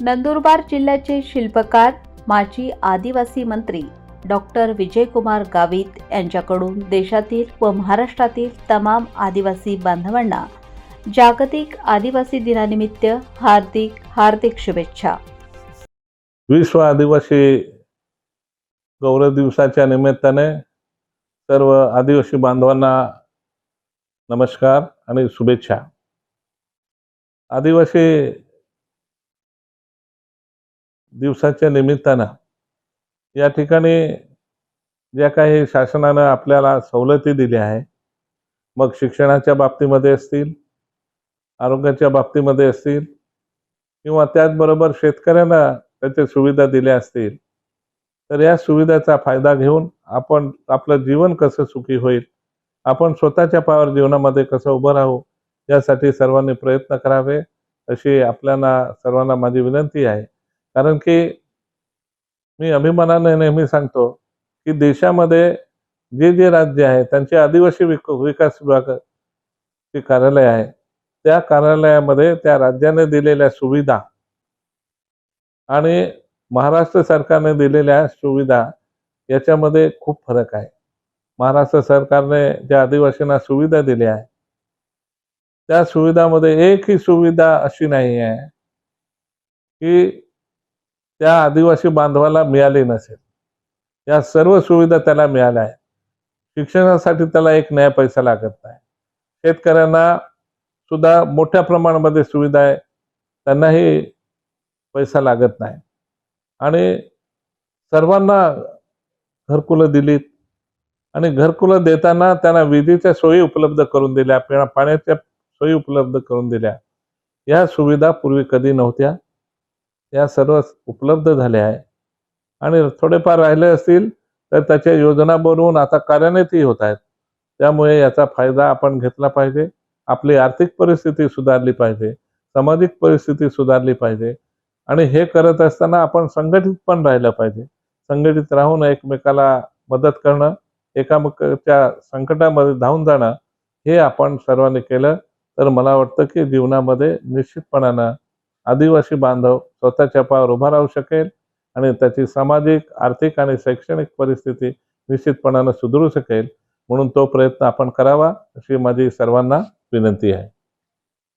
नंदुरबार जिल्ह्याचे शिल्पकार माजी आदिवासी मंत्री डॉक्टर विजयकुमार गावित यांच्याकडून देशातील व महाराष्ट्रातील तमाम आदिवासी बांधवांना जागतिक आदिवासी दिनानिमित्त हार्दिक हार्दिक शुभेच्छा. विश्व आदिवासी गौरव दिवसाच्या निमित्ताने सर्व आदिवासी बांधवांना नमस्कार आणि शुभेच्छा. आदिवासी दिवसाच्या निमित्तानं या ठिकाणी ज्या काही शासनानं आपल्याला सवलती दिल्या आहे मग शिक्षणाच्या बाबतीमध्ये असतील आरोग्याच्या बाबतीमध्ये असतील किंवा त्याचबरोबर शेतकऱ्यांना त्याच्या सुविधा दिल्या असतील तर या सुविधाचा फायदा घेऊन आपण आपलं जीवन कसं सुखी होईल आपण स्वतःच्या पायावर जीवनामध्ये कसं उभं राहू यासाठी सर्वांनी प्रयत्न करावे अशी आपल्याला सर्वांना माझी विनंती आहे. कारण की मी अभिमानाने नेहमी सांगतो की देशामध्ये जे जे राज्य आहे त्यांचे आदिवासी विक विकास विभागाचे कार्यालय आहे त्या कार्यालयामध्ये त्या राज्याने दिलेल्या सुविधा आणि महाराष्ट्र सरकारने दिलेल्या सुविधा याच्यामध्ये खूप फरक आहे. महाराष्ट्र सरकारने ज्या आदिवासींना सुविधा दिल्या आहे त्या सुविधामध्ये एकही सुविधा अशी नाही आहे की त्या आदिवासी बांधवाला मिळाली नसेल. या सर्व सुविधा त्याला मिळाल्या आहेत. शिक्षणासाठी त्याला एक नया पैसा लागत नाही. शेतकऱ्यांना सुद्धा मोठ्या प्रमाणामध्ये सुविधा आहे. त्यांनाही पैसा लागत नाही. आणि सर्वांना घरकुलं दिलीत. आणि घरकुलं देताना त्यांना विजेच्या सोयी उपलब्ध करून दिल्या पिण्या पाण्याच्या सोयी उपलब्ध करून दिल्या. या सुविधा पूर्वी कधी नव्हत्या. या सर्व उपलब्ध झाल्या आहे आणि थोडेफार राहिले असतील तर त्याच्या योजना बनवून आता कार्यान्वितही होत आहेत. त्यामुळे याचा फायदा आपण घेतला पाहिजे. आपली आर्थिक परिस्थिती सुधारली पाहिजे. सामाजिक परिस्थिती सुधारली पाहिजे. आणि हे करत असताना आपण संघटित पण राहिलं पाहिजे. संघटित राहून एकमेकाला मदत करणं एकामेकाच्या संकटामध्ये धावून जाणं हे आपण सर्वांनी केलं. तर मला वाटतं की जीवनामध्ये निश्चितपणानं आदिवासी बांधव स्वतःच्या पायावर उभा राहू शकेल आणि त्याची सामाजिक आर्थिक आणि शैक्षणिक परिस्थिती निश्चितपणानं सुधरू शकेल म्हणून तो प्रयत्न आपण करावा अशी माझी सर्वांना विनंती आहे.